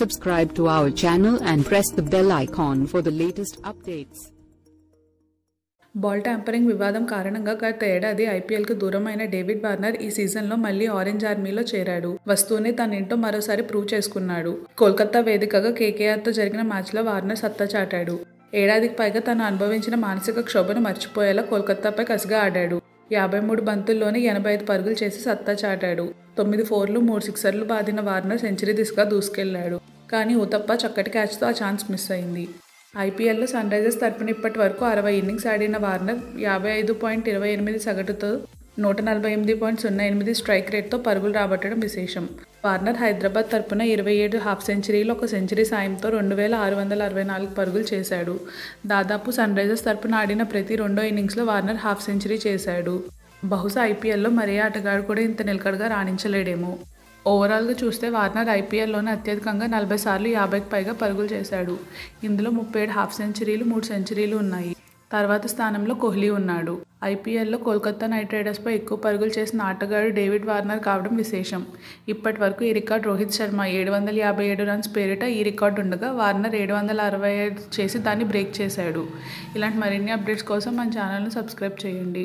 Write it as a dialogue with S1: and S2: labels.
S1: Subscribe to our channel and press the bell icon for the latest updates.
S2: Ball tampering వివాదం కారణంగా గత ఏడాది ఐపీఎల్కు దూరమైన డేవిడ్ వార్నర్ ఈ సీజన్లో మళ్ళీ ఆరెంజ్ ఆర్మీలో చేరాడు. వస్తూనే తనేంటో మరోసారి ప్రూవ్ చేసుకున్నాడు. కోల్కతా వేదికగా కేకేఆర్తో జరిగిన మ్యాచ్లో వార్నర్ సత్తా చాటాడు. ఏడాదికి పైగా తను అనుభవించిన మానసిక క్షోభను మర్చిపోయేలా కోల్కతాపై కసిగా ఆడాడు. యాభై మూడు బంతుల్లోనే ఎనభై ఐదు పరుగులు చేసి సత్తా చాటాడు. తొమ్మిది ఫోర్లు మూడు సిక్సర్లు బాదిన వార్నర్ సెంచరీ దిశగా దూసుకెళ్ళాడు కానీ ఉతప్ప చక్కటి క్యాచ్తో ఆ ఛాన్స్ మిస్ అయింది. ఐపీఎల్లో సన్ రైజర్స్ తరపున ఇప్పటి వరకు అరవై ఇన్నింగ్స్ ఆడిన వార్నర్ యాభై ఐదు పాయింట్ ఇరవై ఎనిమిది సగటుతో నూట నలభై ఎనిమిది పాయింట్ సున్నా ఎనిమిది స్ట్రైక్ రేట్తో పరుగులు రాబట్టడం విశేషం. వార్నర్ హైదరాబాద్ తరపున ఇరవై ఏడు హాఫ్ సెంచరీలు ఒక సెంచరీ సాయంతో రెండు వేల ఆరు వందల అరవై నాలుగు పరుగులు చేశాడు. దాదాపు సన్ రైజర్స్ తరపున ఆడిన ప్రతి రెండో ఇన్నింగ్స్లో వార్నర్ హాఫ్ సెంచరీ చేశాడు. బహుశా ఐపీఎల్లో మరే ఆటగాడు కూడా ఇంత నిలకడగా రాణించలేడేమో. ఓవరాల్గా చూస్తే వార్నర్ ఐపీఎల్లోనే అత్యధికంగా నలభై సార్లు యాభైకి పైగా పరుగులు చేశాడు. ఇందులో ముప్పై ఏడు హాఫ్ సెంచరీలు మూడు సెంచరీలు ఉన్నాయి. తర్వాత స్థానంలో కోహ్లీ ఉన్నాడు. ఐపీఎల్లో కోల్కతా నైట్ రైడర్స్పై ఎక్కువ పరుగులు చేసిన ఆటగాడు డేవిడ్ వార్నర్ కావడం విశేషం. ఇప్పటి వరకు ఈ రికార్డ్ రోహిత్ శర్మ ఏడు వందల యాభై ఏడు రన్స్ పేరిట ఈ రికార్డు ఉండగా వార్నర్ ఏడు వందల అరవై ఐదు చేసి దాన్ని బ్రేక్ చేశాడు. ఇలాంటి మరిన్ని అప్డేట్స్ కోసం మన ఛానల్ను సబ్స్క్రైబ్ చేయండి.